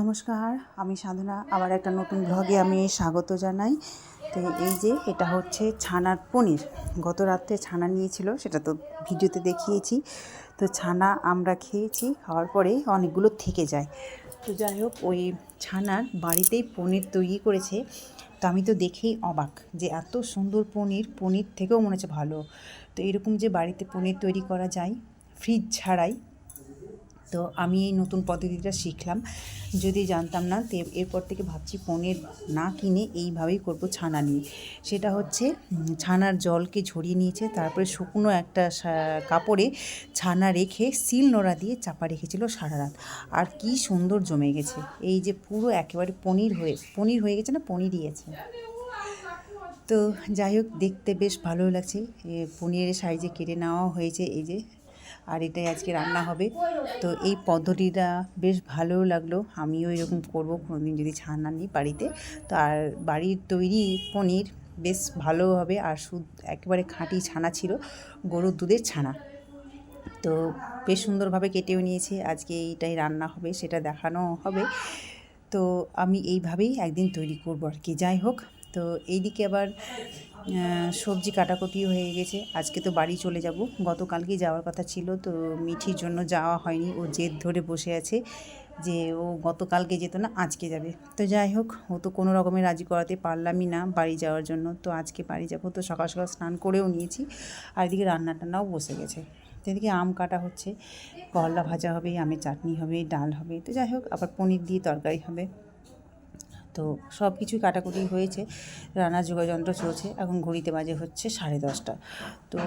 নমস্কার, আমি সাধনা। আবার একটা নতুন ব্লগে আমি স্বাগত জানাই। তো এই যে, এটা হচ্ছে ছানার পনির। গত রাত্রে ছানা নিয়েছিল, সেটা তো ভিডিওতে দেখিয়েছি। তো ছানা আমরা খেয়েছি, খাওয়ার পরে অনেকগুলো থেকে যায়। তো যাই হোক, ওই ছানার বাড়িতেই পনির তৈরি করেছে। তো আমি তো দেখেই অবাক যে এত সুন্দর পনির পনির থেকেও মনে হচ্ছে ভালো। তো এরকম যে বাড়িতে পনির তৈরি করা যায় ফ্রিজ ছাড়াই তো আমি এই নতুন পদ্ধতিটা শিখলাম। যদি জানতাম না, তো এরপর থেকে ভাবছি পনির না কিনে এইভাবেই করব ছানা নিয়ে। সেটা হচ্ছে ছানার জলকে ঝরিয়ে নিয়েছে, তারপরে শুকনো একটা কাপড়ে ছানা রেখে সিল নোড়া দিয়ে চাপা রেখেছিল সারা রাত। আর কি সুন্দর জমে গেছে। এই যে পুরো একেবারে পনির হয়ে পনির হয়ে গেছে না, পনিরই আছে। তো যাই হোক, দেখতে বেশ ভালো লাগছে। পনিরের সাইজে কেটে নেওয়া হয়েছে, এই যে আর এটাই আজকে রান্না হবে। তো এই পদ্ধতিটা বেশ ভালো লাগল। আমিও এরকম করব, কোনোদিন যদি ছানা নিই বাড়িতে। তো আর বাড়ির তৈরি পনির বেশ ভালো হবে। আর শুধু একেবারে খাঁটি ছানা ছিল, গরুর দুধের ছানা। তো বেশ সুন্দরভাবে কেটেও নিয়েছে। আজকে এইটাই রান্না হবে, সেটা দেখানো হবে। তো আমি এইভাবেই একদিন তৈরি করব আর কি। যাই হোক তো এইদিকে আবার সবজি কাটাকুটি হয়ে গেছে। আজকে তো বাড়ি চলে যাব। গতকালকেই যাওয়ার কথা ছিল, তো মিঠির জন্য যাওয়া হয়নি। ও জেদ ধরে বসে আছে যে ও গতকালকে যেত না, আজকে যাবে। তো যাই হোক, ও তো কোনো রকমে রাজি করাতে পারলামই না বাড়ি যাওয়ার জন্য। তো আজকে বাড়ি যাব, তো সকাল সকাল স্নান করেও নিয়েছি। আর এদিকে রান্না টান্নাও বসে গেছে। তো এদিকে আম কাটা হচ্ছে। করলা ভাজা হবে, আমের চাটনি হবে, ডাল হবে। তো যাই হোক, আবার পনির দিয়ে তরকারি হবে। তো সব কিছুই কাটাকুটি হয়েছে। রান্নার যোগাযন্ত্র চলছে। এখন ঘড়িতে বাজে হচ্ছে সাড়ে দশটা। তো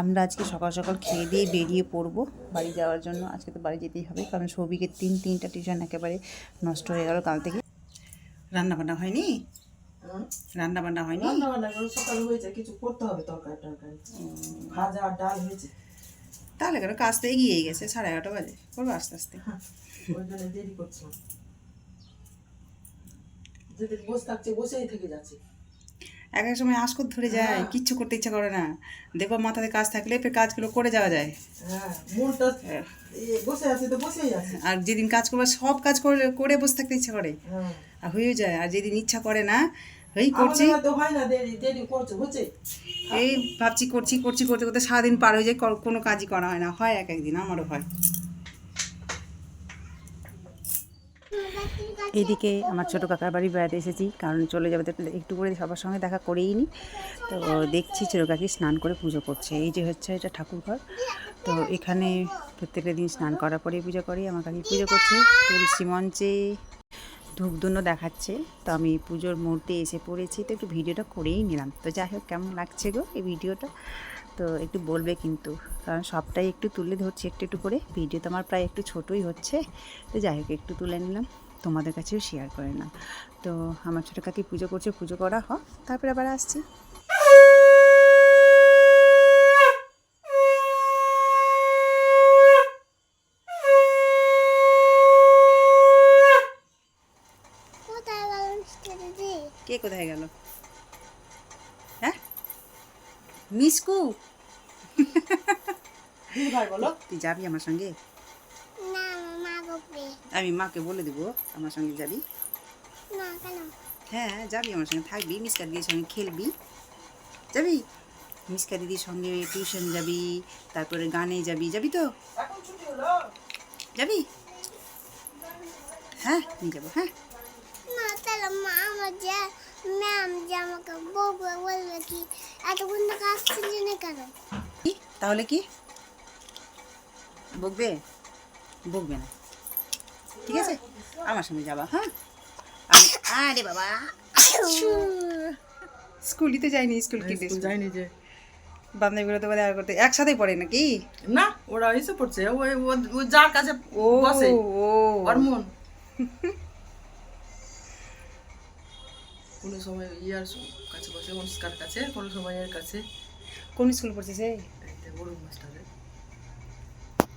আমরা আজকে সকাল সকাল খেয়ে দিয়ে বেরিয়ে পড়ব বাড়ি যাওয়ার জন্য। আজকে তো বাড়ি যেতেই হবে কারণ সৌভিকের তিন তিনটা টিউশন একেবারে নষ্ট হয়ে গেল কাল থেকে। রান্না বান্না হয়নি? রান্না বান্না হয়নি? রান্না বান্না করে হয়েছে কিছু করতে হবে তরকারি ভাজা ডাল হয়েছে। তাহলে কেন? কাজ তো এগিয়েই গেছে সাড়ে এগারোটা বাজে। করব আস্তে আস্তে। ওই দেরি করছিলাম। যেদিন বসে থাকছে বসেই থেকে যাচ্ছে। এক এক সময় আসকর ধরে যায় কিচ্ছু করতে ইচ্ছা করে না। দেখো মাথাতে কাজ থাকলে ফের কাজগুলো করে যাওয়া যায়। হ্যাঁ এ, বসে আছে তো বসেই আছে। আর যেদিন কাজ করবে সব কাজ করে করে বসে থাকতে ইচ্ছা করে। হ্যাঁ। আর হয়েও যায় আর যেদিন ইচ্ছা করে না এই হয় করছে এই ভাবছি করছি করছি করতে করতে সারাদিন পার হয়ে যায় কোনো কাজই করা হয় না হয় এক একদিন আমারও হয়। এইদিকে আমার ছোটো কাকার বাড়ি বেড়াতে এসেছি, কারণ চলে যাবে তো একটু করে সবার সঙ্গে দেখা করেই নি। তো দেখছি ছোটো কাকি স্নান করে পুজো করছে, এই যে হচ্ছে এটা ঠাকুর ঘর তো এখানে প্রত্যেকটা দিন স্নান করার পরেই পুজো করি, আমার কাকি পুজো করছে, তুলসী মঞ্চে ধূপধুনো দেখাচ্ছে। তো আমি পুজোর মুহূর্তে এসে পড়েছি, তো একটু ভিডিওটা করেই নিলাম। তো যাই হোক, কেমন লাগছে গো এই ভিডিওটা? তো একটু বলবে কিন্তু, কারণ সবটাই একটু তুলে ধরছি একটু একটু করে, ভিডিও তো আমার প্রায় একটু ছোটোই হচ্ছে। তো যাই হোক, একটু তুলে নিলাম। তোমাদের কাছেও শেয়ার করে নিলাম তো আমার ছোটো কাকি পুজো করছে পুজো করা হোক তারপরে আবার আসছি। কোথায় গেল কে কোথায় গেল? হ্যাঁ? মিসকু? তুই যাবি আমার সঙ্গে? না আমি মাকে বলে দেবো আমার সঙ্গে যাবি। না হ্যাঁ যাবি আমার সঙ্গে থাকবি মিসকা দিদির সঙ্গে খেলবি। যাবি? মিসকা দিদির সঙ্গে টিউশন যাবি তারপরে গানে যাবি যাবি তো? এখন ছুটি হলো। যাবি? হ্যাঁ নিয়ে যাব হ্যাঁ। তাহলে কি? বকবে? বকবে না। ঠিক আছে? আমার সঙ্গে যাবা হ্যাঁ? আমি আরে বাবা স্কুলই তো যাইনি স্কুল কি স্কুল যায়নি যে। বান্ধবীগুলো তো দেখা করতে একসাথেই পড়ে নাকি? না ওরা এসে পড়ছে। ওই ও- যার কাছে ও বসে ও। ওর মন। কোনো সময় ইয়ার কাছে বসে অনুষ্কার কাছে কোনো সময় এর কাছে। কোন স্কুল পড়ছে সে?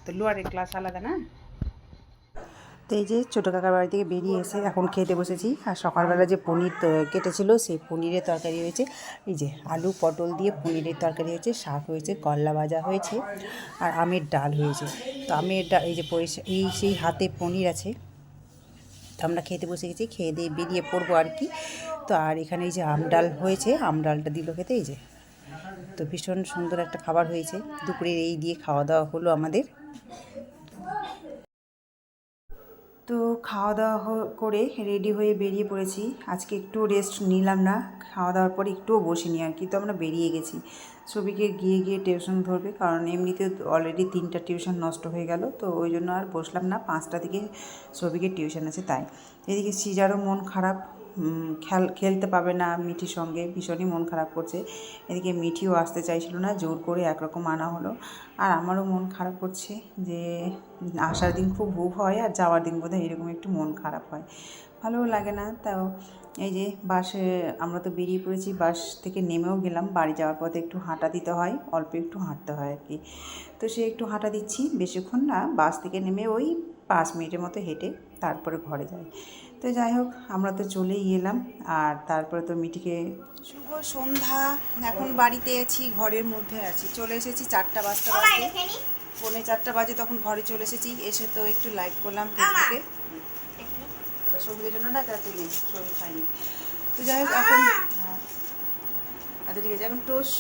তো লোয়ারের ক্লাস আলাদা না? তো এই যে ছোটো কাকার বাড়ি থেকে বেরিয়ে এসে এখন খেতে বসেছি। আর সকালবেলা যে পনির কেটেছিল, সেই পনিরের তরকারি হয়েছে। এই যে আলু পটল দিয়ে পনিরের তরকারি হয়েছে, শাক হয়েছে, করলা ভাজা হয়েছে, আর আমের ডাল হয়েছে। তো আমের ডাল, এই যে এই সেই হাতে পনির আছে। তো আমরা খেতে বসে গেছি, খেয়ে দিয়ে বেরিয়ে পড়ব আর কি। তো আর এখানে এই যে আমডাল হয়েছে আমডালটা দিল খেতে, এই যে। তো ভীষণ সুন্দর একটা খাবার হয়েছে। দুপুরের এই দিয়ে খাওয়া দাওয়া হলো আমাদের। তো খাওয়া দাওয়া করে রেডি হয়ে বেরিয়ে পড়েছি। আজকে একটু রেস্ট নিলাম না খাওয়া দাওয়ার পরে একটুও বসিনি আর কি, তো আমরা বেরিয়ে গেছি। ছবিকে গিয়ে গিয়ে টিউশন ধরবে, কারণ এমনিতে অলরেডি তিনটা টিউশন নষ্ট হয়ে গেল, তো ওই জন্য আর বসলাম না, পাঁচটা থেকে ছবিকে টিউশন আছে তাই। এদিকে সিজারও মন খারাপ খেল, খেলতে পাবে না মিঠির সঙ্গে। ভীষণই মন খারাপ করছে। এদিকে মিঠিও আসতে চাইছিল না, জোর করে একরকম আনা হলো। আর আমারও মন খারাপ করছে যে, আসার দিন খুব হুব হয় আর যাওয়ার দিন বোধহয় এরকম একটু মন খারাপ হয়। ভালোও লাগে না। তাও এই যে বাসে আমরা তো বেরিয়ে পড়েছি, বাস থেকে নেমেও গেলাম। বাড়ি যাওয়ার পথে একটু হাঁটা দিতে হয়, অল্প একটু হাঁটতে হয় আর কি। তো সে একটু হাঁটা দিচ্ছি বেশিক্ষণ না, বাস থেকে নেমে ওই পাঁচ মিনিটের মতো হেঁটে তারপরে ঘরে যাই তো যাই হোক আমরা তো চলেই এলাম। আর তারপরে তো মিটিকে শুভ সন্ধ্যা। এখন বাড়িতে আছি ঘরের মধ্যে আছি। চলে এসেছি চারটা বাজতে। বাজতে পৌনে চারটা বাজে তখন ঘরে চলে এসেছি। এসে তো একটু লাইভ করলাম ফেসবুকে ওটা সবুজের জন্য না তাতে নেই সবুজ খাইনি তো যাই হোক এখন হ্যাঁ। আচ্ছা ঠিক আছে এখন টোস্ট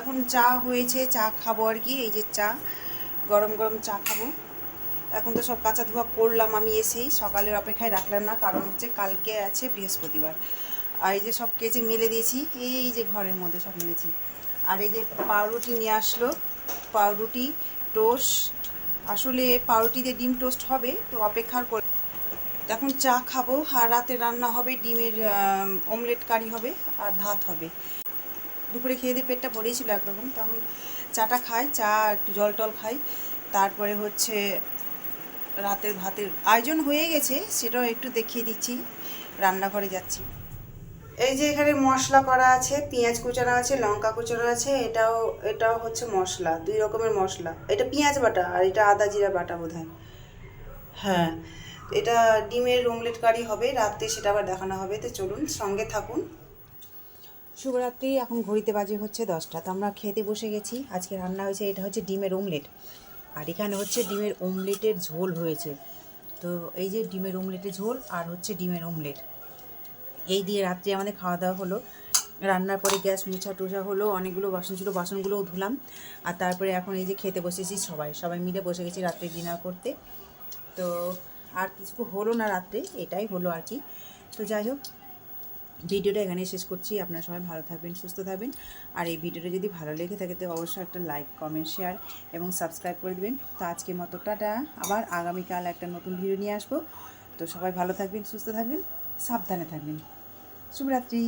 এখন চা হয়েছে চা খাব আর কি। এই যে চা গরম গরম চা খাব। এখন তো সব কাঁচা ধোয়া করলাম আমি এসেই, সকালের অপেক্ষায় রাখলাম না, কারণ হচ্ছে কালকে আছে বৃহস্পতিবার। আর এই যে সব কেচে মেলে দিয়েছি, এই যে ঘরের মধ্যে সব মেলেছি। আর এই যে পাউরুটি নিয়ে আসলো, পাউরুটি, টোস্ট, আসলে পাউরুটি দিয়ে ডিম টোস্ট হবে, তো অপেক্ষার করে এখন চা খাব, আর রাতে রান্না হবে ডিমের অমলেট কারি হবে, আর ভাত হবে। দুপুরে খেয়ে দিয়ে পেটটা ভরেই ছিল একরকম তখন চাটা খাই, চা একটু জল টল খাই, তারপরে হচ্ছে রাতের ভাতের আয়োজন হয়ে গেছে, সেটাও একটু দেখিয়ে দিচ্ছি। রান্নাঘরে যাচ্ছি। এই যে এখানে মশলা করা আছে, পেঁয়াজ কুচানো আছে, লঙ্কা কুচানো আছে, এটাও এটাও হচ্ছে মশলা, দুই রকমের মশলা। এটা পেঁয়াজ বাটা আর এটা আদা জিরা বাটা বোধ হ্যাঁ এটা ডিমের অমলেট কারি হবে, রাতে সেটা আবার দেখানো হবে। তো চলুন, সঙ্গে থাকুন। শুভরাত্রি, এখন ঘড়িতে বাজে হচ্ছে দশটা। তো আমরা খেতে বসে গেছি। আজকে রান্না হয়েছে, এটা হচ্ছে ডিমের অমলেট আর এখানে হচ্ছে ডিমের অমলেটের ঝোল হয়েছে। তো এই যে ডিমের অমলেটের ঝোল আর হচ্ছে ডিমের অমলেট। এই দিয়ে রাত্রে আমাদের খাওয়া দাওয়া হলো। রান্নার পরে গ্যাস মুছা টুছা হলো, অনেকগুলো বাসন ছিল, বাসনগুলোও ধুলাম। আর তারপরে এখন এই যে খেতে বসেছি সবাই। সবাই মিলে বসে গেছি রাত্রে ডিনার করতে। তো আর কিছু হলো না রাত্রে, এটাই হলো আর কি। তো যাই হোক ভিডিওটা এখানেই শেষ করছি। আপনারা সবাই ভালো থাকবেন, সুস্থ থাকবেন। আর এই ভিডিওটা যদি ভালো লেগে থাকে, তো অবশ্যই একটা লাইক কমেন্ট শেয়ার এবং সাবস্ক্রাইব করে দেবেন। তো আজকের মতো টাটা। আবার আগামীকাল একটা নতুন ভিডিও নিয়ে আসব। তো সবাই ভালো থাকবেন, সুস্থ থাকবেন, সাবধানে থাকবেন। শুভরাত্রি।